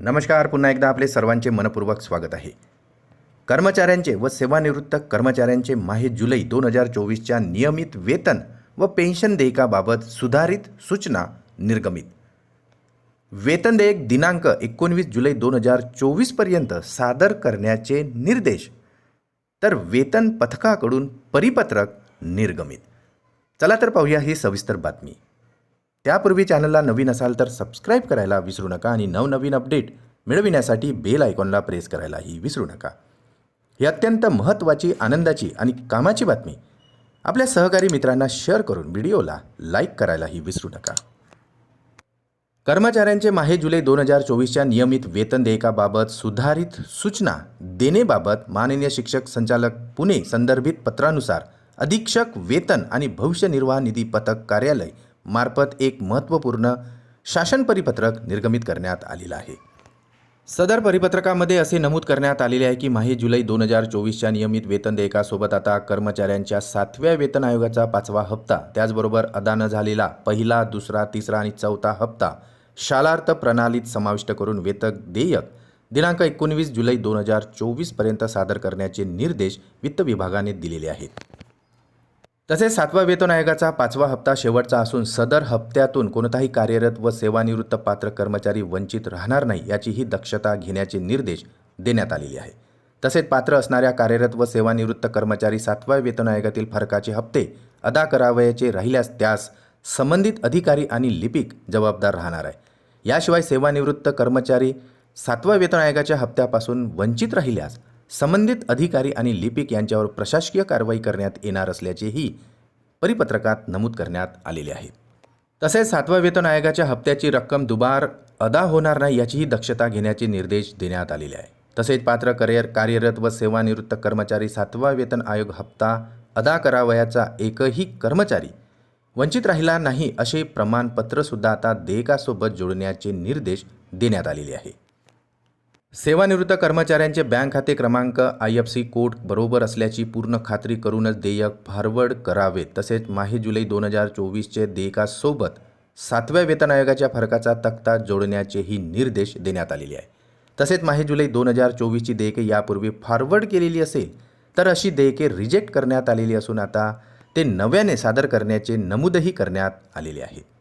नमस्कार पुन्हा एकदा आपले सर्वांचे मनपूर्वक स्वागत आहे. कर्मचाऱ्यांचे व सेवानिवृत्त कर्मचाऱ्यांचे माहे जुलै दोन हजार चोवीसच्या नियमित वेतन व पेन्शन देयकाबाबत सुधारित सूचना निर्गमित. वेतन देयक दिनांक एकोणवीस जुलै दोन हजार चोवीसपर्यंत सादर करण्याचे निर्देश तर वेतन पथकाकडून परिपत्रक निर्गमित. चला तर पाहूया ही सविस्तर बातमी. त्यापूर्वी चॅनलला नवीन असाल तर सबस्क्राईब करायला विसरू नका आणि नवनवीन अपडेट मिळविण्यासाठी बेल आयकॉनला प्रेस करायलाही विसरू नका. ही अत्यंत महत्त्वाची आनंदाची आणि कामाची बातमी. आपल्या सहकारी मित्रांना शेअर करून व्हिडिओला लाईक करायलाही विसरू नका. कर्मचाऱ्यांचे माहे जुलै दोन हजार चोवीसच्या नियमित वेतन देयकाबाबत सुधारित सूचना देणेबाबत माननीय शिक्षक संचालक पुणे संदर्भित पत्रानुसार अधीक्षक वेतन आणि भविष्य निर्वाह निधी पथक कार्यालय मार्फत एक महत्त्वपूर्ण शासन परिपत्रक निर्गमित करण्यात आलेलं आहे. सदर परिपत्रकामध्ये असे नमूद करण्यात आलेले आहे की माही जुलै दोन हजार चोवीसच्या नियमित वेतन देयकासोबत आता कर्मचाऱ्यांच्या सातव्या वेतन आयोगाचा पाचवा हप्ता त्याचबरोबर अदा न झालेला पहिला दुसरा तिसरा आणि चौथा हप्ता शालार्थ प्रणालीत समाविष्ट करून वेतक देयक दिनांक एकोणवीस जुलै दोन हजार चोवीसपर्यंत सादर करण्याचे निर्देश वित्त विभागाने दिलेले आहेत. तसेच सातवा वेतन आयोगाचा पाचवा हप्ता शेवटचा असून सदर हप्त्यातून कोणताही कार्यरत व सेवानिवृत्त पात्र कर्मचारी वंचित राहणार नाही याचीही दक्षता घेण्याचे निर्देश देण्यात आलेले आहे. तसेच पात्र असणाऱ्या कार्यरत व सेवानिवृत्त कर्मचारी सातव्या वेतन आयोगातील फरकाचे हप्ते अदा करावयाचे राहिल्यास त्यास संबंधित अधिकारी आणि लिपिक जबाबदार राहणार आहे. याशिवाय सेवानिवृत्त कर्मचारी सातव्या वेतन आयोगाच्या हप्त्यापासून वंचित राहिल्यास संबंधित अधिकारी आणि लिपिक यांच्यावर प्रशासकीय कारवाई करण्यात येणार असल्याचेही परिपत्रकात नमूद करण्यात आलेले आहे. तसेच सातव्या वेतन आयोगाच्या हप्त्याची रक्कम दुबार अदा होणार नाही याचीही दक्षता घेण्याचे निर्देश देण्यात आलेले आहे. तसेच पात्र करिअर कार्यरत व सेवानिवृत्त कर्मचारी सातवा वेतन आयोग हप्ता अदा करावयाचा एकही कर्मचारी वंचित राहिला नाही असे प्रमाणपत्रसुद्धा आता देयकासोबत जोडण्याचे निर्देश देण्यात आलेले आहे. सेवानिवृत्त कर्मचाऱ्यांचे बँक खाते क्रमांक आय एफ सी कोड बरोबर असल्याची पूर्ण खात्री करूनच देयक फारवर्ड करावे. तसेच माही जुलै दोन हजार चोवीसचे देयकासोबत सातव्या वेतन आयोगाच्या फरकाचा तक्ता जोडण्याचेही निर्देश देण्यात आलेले आहे. तसेच माही जुलै दोन हजार चोवीसची देयके यापूर्वी फॉरवर्ड केलेली असेल तर अशी देयके रिजेक्ट करण्यात आलेली असून आता ते नव्याने सादर करण्याचे नमूदही करण्यात आलेले आहे